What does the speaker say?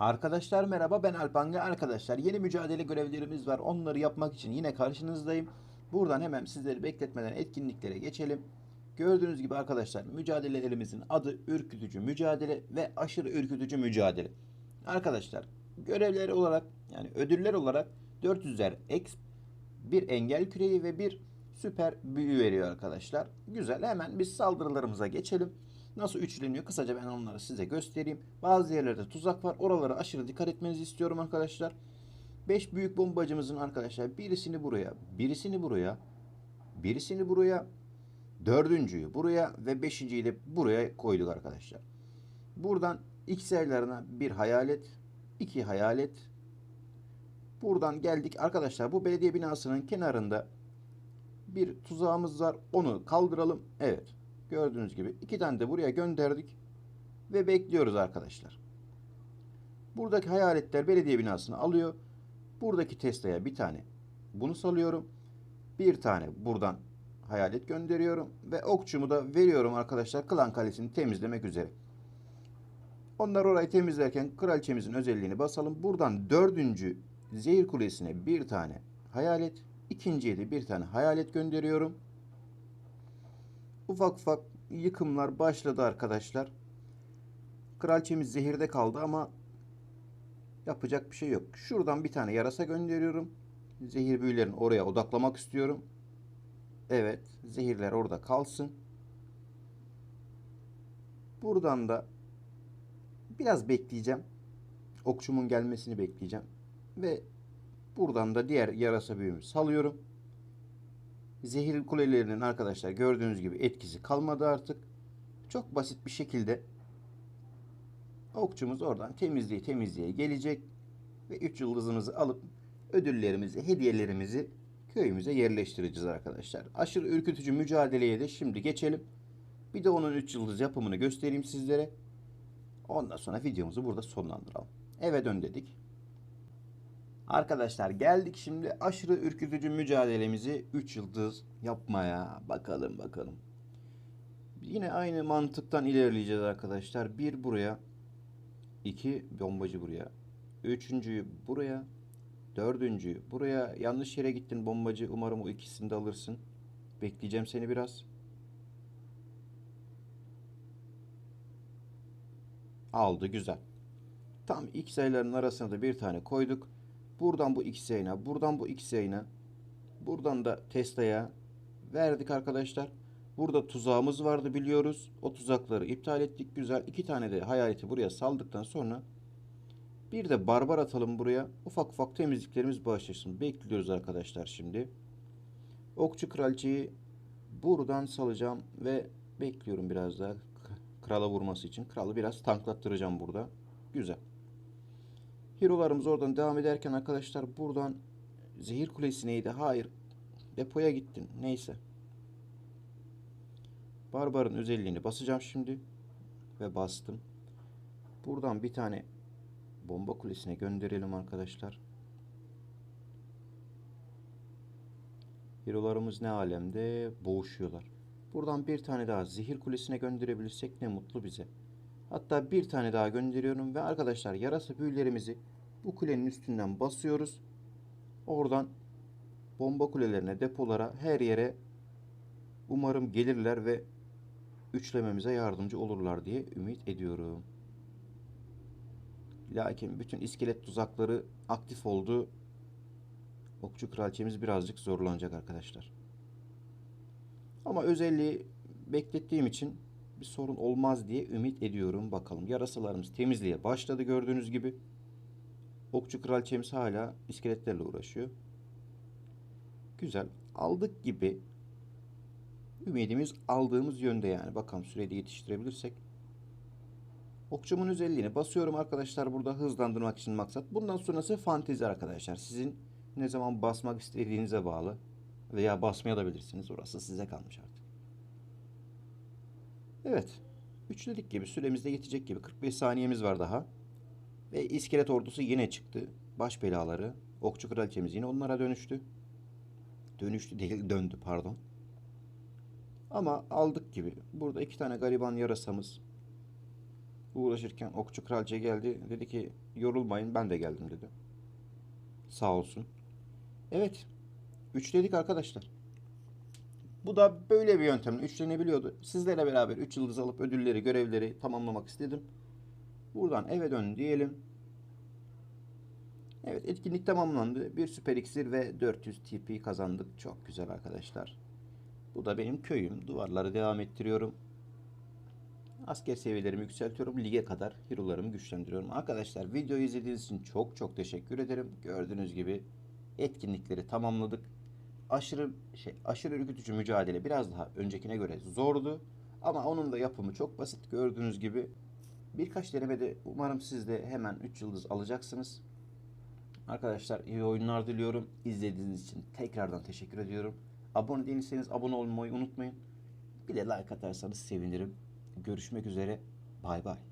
Arkadaşlar merhaba ben Alpange arkadaşlar yeni mücadele görevlerimiz var onları yapmak için yine karşınızdayım. Buradan hemen sizleri bekletmeden etkinliklere geçelim. Gördüğünüz gibi arkadaşlar mücadelelerimizin adı ürkütücü mücadele ve aşırı ürkütücü mücadele. Arkadaşlar görevler olarak yani ödüller olarak 400'er X bir engel küreği ve bir süper büyü veriyor arkadaşlar. Güzel hemen biz saldırılarımıza geçelim. Nasıl üçleniyor kısaca ben onları size göstereyim. Bazı yerlerde tuzak var. Oralara aşırı dikkat etmenizi istiyorum arkadaşlar. 5 büyük bombacımızın arkadaşlar birisini buraya, birisini buraya, birisini buraya, dördüncüyü buraya ve beşinciyi de buraya koyduk arkadaşlar. Buradan X sayılarına bir hayalet, iki hayalet. Buradan geldik arkadaşlar bu belediye binasının kenarında bir tuzağımız var. Onu kaldıralım. Evet. Gördüğünüz gibi iki tane de buraya gönderdik ve bekliyoruz arkadaşlar. Buradaki hayaletler belediye binasını alıyor. Buradaki Tesla'ya bir tane bunu salıyorum. Bir tane buradan hayalet gönderiyorum ve okçumu da veriyorum arkadaşlar Klan Kalesi'ni temizlemek üzere. Onlar orayı temizlerken kraliçemizin özelliğini basalım. Buradan dördüncü zehir kulesine bir tane hayalet, ikinciye de bir tane hayalet gönderiyorum. Ufak ufak yıkımlar başladı arkadaşlar. Kraliçemiz zehirde kaldı ama yapacak bir şey yok. Şuradan bir tane yarasa gönderiyorum. Zehir büyülerini oraya odaklamak istiyorum. Evet, zehirler orada kalsın. Buradan da biraz bekleyeceğim. Okçumun gelmesini bekleyeceğim. Ve buradan da diğer yarasa büyümü salıyorum. Zehir kulelerinin arkadaşlar gördüğünüz gibi etkisi kalmadı artık. Çok basit bir şekilde okçumuz oradan temizliğe temizliğe gelecek ve 3 yıldızımızı alıp ödüllerimizi, hediyelerimizi köyümüze yerleştireceğiz arkadaşlar. Aşırı ürkütücü mücadeleye de şimdi geçelim. Bir de onun 3 yıldız yapımını göstereyim sizlere. Ondan sonra videomuzu burada sonlandıralım. Eve dön dedik. Arkadaşlar geldik şimdi aşırı ürkütücü mücadelemizi 3 yıldız yapmaya. Bakalım bakalım. Yine aynı mantıktan ilerleyeceğiz arkadaşlar. Bir buraya. iki bombacı buraya. Üçüncüyü buraya. Dördüncüyü buraya. Yanlış yere gittin bombacı. Umarım o ikisini de alırsın. Bekleyeceğim seni biraz. Aldı güzel. Tam X sayılarının arasına da bir tane koyduk. Buradan bu X yayına, buradan bu X yayına, buradan da Tesla'ya verdik arkadaşlar. Burada tuzağımız vardı biliyoruz. O tuzakları iptal ettik. Güzel. iki tane de hayaleti buraya saldıktan sonra bir de barbar atalım buraya. Ufak ufak temizliklerimiz başlasın. Bekliyoruz arkadaşlar şimdi. Okçu kraliçeyi buradan salacağım ve bekliyorum biraz daha krala vurması için. Kralı biraz tanklattıracağım burada. Güzel. Hero'larımız oradan devam ederken arkadaşlar buradan zehir kulesi neydi? Hayır. Depoya gittin. Neyse. Barbarın özelliğini basacağım şimdi. Ve bastım. Buradan bir tane bomba kulesine gönderelim arkadaşlar. Hero'larımız ne alemde? Boğuşuyorlar. Buradan bir tane daha zehir kulesine gönderebilirsek ne mutlu bize. Hatta bir tane daha gönderiyorum ve arkadaşlar yarasa büyülerimizi bu kulenin üstünden basıyoruz. Oradan bomba kulelerine, depolara, her yere umarım gelirler ve üçlememize yardımcı olurlar diye ümit ediyorum. Lakin bütün iskelet tuzakları aktif oldu. Okçu kraliçemiz birazcık zorlanacak arkadaşlar. Ama özelliği beklettiğim için bir sorun olmaz diye ümit ediyorum. Bakalım yarasalarımız temizliğe başladı gördüğünüz gibi. Okçu kraliçemiz hala iskeletlerle uğraşıyor. Güzel. Aldık gibi. Ümidimiz aldığımız yönde yani. Bakalım sürede yetiştirebilirsek. Okçumun özelliğini basıyorum arkadaşlar burada hızlandırmak için maksat. Bundan sonrası fantezi arkadaşlar. Sizin ne zaman basmak istediğinize bağlı. Veya basmayabilirsiniz. Orası size kalmış artık. Evet. Üçledik gibi süremizde yetecek gibi. 45 saniyemiz var daha. Ve iskelet ordusu yine çıktı. Baş belaları. Okçu kraliçemiz yine onlara dönüştü. Dönüştü değil döndü pardon. Ama aldık gibi. Burada iki tane gariban yarasamız uğraşırken okçu kraliçe geldi. Dedi ki yorulmayın ben de geldim dedi. Sağ olsun. Evet. Üçledik arkadaşlar. Bu da böyle bir yöntemle üçlenebiliyordu. Sizlerle beraber 3 yıldız alıp ödülleri, görevleri tamamlamak istedim. Buradan eve dön diyelim. Evet etkinlik tamamlandı. Bir süper iksir ve 400 TP kazandık. Çok güzel arkadaşlar. Bu da benim köyüm. Duvarları devam ettiriyorum. Asker seviyelerimi yükseltiyorum. Lige kadar hero'larımı güçlendiriyorum. Arkadaşlar videoyu izlediğiniz için çok çok teşekkür ederim. Gördüğünüz gibi etkinlikleri tamamladık. Aşırı şey aşırı ürkütücü mücadele biraz daha öncekine göre zordu. Ama onun da yapımı çok basit. Gördüğünüz gibi birkaç denemede umarım siz de hemen 3 yıldız alacaksınız. Arkadaşlar iyi oyunlar diliyorum. İzlediğiniz için tekrardan teşekkür ediyorum. Abone değilseniz abone olmayı unutmayın. Bir de like atarsanız sevinirim. Görüşmek üzere. Bay bay.